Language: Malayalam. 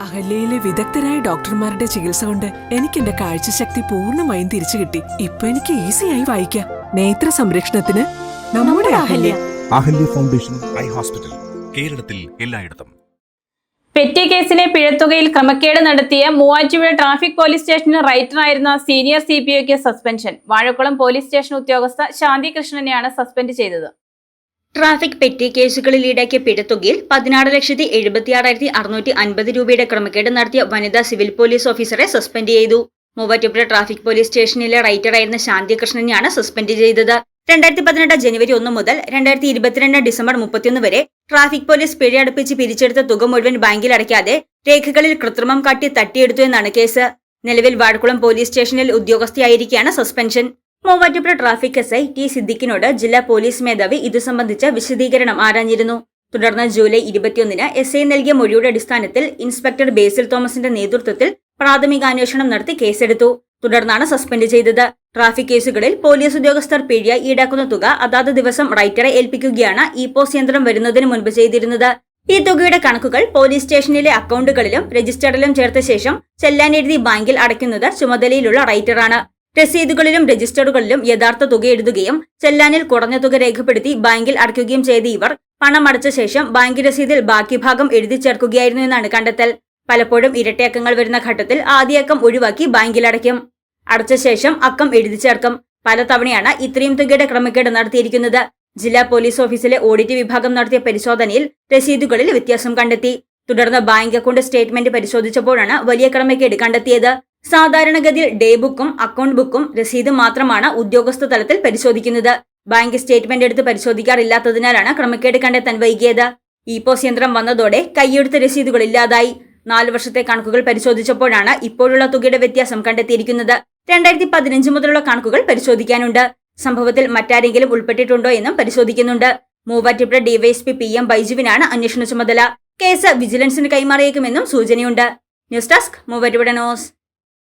അഹല്യയിലെ വിദഗ്ധരായ ഡോക്ടർമാരുടെ ചികിത്സ കൊണ്ട് എനിക്ക് എന്റെ കാഴ്ചശക്തി പൂർണമായും തിരിച്ചു കിട്ടി. ഇപ്പൊ എനിക്ക് ഈസിയായി വായിക്കാം. നേത്ര സംരക്ഷണത്തിന് നമ്മുടെ Ahalya. Ahalya foundation eye hospital കേരളത്തിൽ എല്ലായിടത്തും. പെറ്റി കേസിലെ പിഴത്തുകയിൽ ക്രമക്കേട് നടത്തിയ മൂവാറ്റുപുഴ ട്രാഫിക് പോലീസ് സ്റ്റേഷന് റൈറ്ററായിരുന്ന സീനിയർ സി പി ഒക്ക് സസ്പെൻഷൻ. വാഴക്കുളം പോലീസ് സ്റ്റേഷൻ ഉദ്യോഗസ്ഥ ശാന്തികൃഷ്ണനെയാണ് സസ്പെൻഡ് ചെയ്തത്. ട്രാഫിക് പെറ്റി കേസുകളിൽ ഈടാക്കിയ പിഴത്തുകയിൽ പതിനാറ് ലക്ഷത്തി എഴുപത്തിയാറായിരത്തി അറുന്നൂറ്റി അൻപത് രൂപയുടെ ക്രമക്കേട് നടത്തിയ വനിതാ സിവിൽ പോലീസ് ഓഫീസറെ സസ്പെൻഡ് ചെയ്തു. മൂവാറ്റുപുഴ ട്രാഫിക് പോലീസ് സ്റ്റേഷനിലെ റൈറ്ററായിരുന്ന ശാന്തികൃഷ്ണനെയാണ് സസ്പെൻഡ് ചെയ്തത്. രണ്ടായിരത്തി പതിനെട്ട് ജനുവരി ഒന്ന് മുതൽ രണ്ടായിരത്തി ഇരുപത്തിരണ്ട് ഡിസംബർ മുപ്പത്തിയൊന്ന് വരെ ട്രാഫിക് പോലീസ് പിഴയടുപ്പിച്ച് പിരിച്ചെടുത്ത തുക മുഴുവൻ ബാങ്കിൽ അടയ്ക്കാതെ രേഖകളിൽ കൃത്രിമം കാട്ടി തട്ടിയെടുത്തു എന്നാണ് കേസ്. നിലവിൽ വാഴക്കുളം പോലീസ് സ്റ്റേഷനിൽ ഉദ്യോഗസ്ഥയായിരിക്കെയാണ് suspension. Muvattupuzha traffic S I T സിദ്ദിഖിനോട് ജില്ലാ പോലീസ് മേധാവി ഇതു സംബന്ധിച്ച വിശദീകരണം ആരാഞ്ഞിരുന്നു. തുടർന്ന് ജൂലൈ ഇരുപത്തിയൊന്നിന് എസ് ഐ നൽകിയ മൊഴിയുടെ അടിസ്ഥാനത്തിൽ ഇൻസ്പെക്ടർ ബേസിൽ തോമസിന്റെ നേതൃത്വത്തിൽ പ്രാഥമികാന്വേഷണം നടത്തി കേസെടുത്തു. തുടർന്നാണ് സസ്പെൻഡ് ചെയ്തത്. ട്രാഫിക് കേസുകളിൽ പോലീസ് ഉദ്യോഗസ്ഥർ പിഴ ഈടാക്കുന്ന തുക അതാത് ദിവസം റൈറ്ററെ ഏൽപ്പിക്കുകയാണ് ഇ പോസ് യന്ത്രം വരുന്നതിന് മുൻപ് ചെയ്തിരുന്നത്. ഈ തുകയുടെ കണക്കുകൾ പോലീസ് സ്റ്റേഷനിലെ അക്കൗണ്ടുകളിലും രജിസ്റ്ററിലും ചേർത്ത ശേഷം ചെല്ലാനെഴുതി ബാങ്കിൽ അടയ്ക്കുന്നത് ചുമതലയിലുള്ള റൈറ്ററാണ്. രസീതുകളിലും രജിസ്റ്ററുകളിലും യഥാർത്ഥ തുക എഴുതുകയും ചെല്ലാനിൽ കുറഞ്ഞ തുക രേഖപ്പെടുത്തി ബാങ്കിൽ അടയ്ക്കുകയും ചെയ്ത ഇവർ പണം അടച്ച ശേഷം ബാങ്ക് രസീതിൽ ബാക്കി ഭാഗം എഴുതി ചേർക്കുകയായിരുന്നു എന്നാണ് കണ്ടെത്തൽ. പലപ്പോഴും ഇരട്ടയക്കങ്ങൾ വരുന്ന ഘട്ടത്തിൽ ആദ്യ അക്കം ഒഴിവാക്കി ബാങ്കിൽ അടയ്ക്കും. അടച്ച ശേഷം അക്കം എഴുതി ചേർക്കും. പലതവണയാണ് ഇത്രയും തുകയുടെ ക്രമക്കേട് നടത്തിയിരിക്കുന്നത്. ജില്ലാ പോലീസ് ഓഫീസിലെ ഓഡിറ്റ് വിഭാഗം നടത്തിയ പരിശോധനയിൽ രസീതുകളിൽ വ്യത്യാസം കണ്ടെത്തി. തുടർന്ന് ബാങ്ക് അക്കൗണ്ട് സ്റ്റേറ്റ്മെന്റ് പരിശോധിച്ചപ്പോഴാണ് വലിയ ക്രമക്കേട് കണ്ടെത്തിയത്. സാധാരണഗതിയിൽ ഡേ ബുക്കും അക്കൗണ്ട് ബുക്കും രസീതും മാത്രമാണ് ഉദ്യോഗസ്ഥ തലത്തിൽ പരിശോധിക്കുന്നത്. ബാങ്ക് സ്റ്റേറ്റ്മെന്റ് എടുത്ത് പരിശോധിക്കാറില്ലാത്തതിനാലാണ് ക്രമക്കേട് കണ്ടെത്താൻ വൈകിയത്. ഇ പോസ് യന്ത്രം വന്നതോടെ കൈയെടുത്ത രസീതുകൾ ഇല്ലാതായി. നാല് വർഷത്തെ കണക്കുകൾ പരിശോധിച്ചപ്പോഴാണ് ഇപ്പോഴുള്ള തുകയുടെ വ്യത്യാസം കണ്ടെത്തിയിരിക്കുന്നത്. രണ്ടായിരത്തി പതിനഞ്ച് മുതലുള്ള കണക്കുകൾ പരിശോധിക്കാനുണ്ട്. സംഭവത്തിൽ മറ്റാരെങ്കിലും ഉൾപ്പെട്ടിട്ടുണ്ടോ എന്നും പരിശോധിക്കുന്നുണ്ട്. മൂവാറ്റുപുഴ ഡിവൈഎസ്പി പി എം ബൈജുവിനാണ് അന്വേഷണ ചുമതല. കേസ് വിജിലൻസിന് കൈമാറിയേക്കുമെന്നും സൂചനയുണ്ട്. News desk Muvattupuzha news.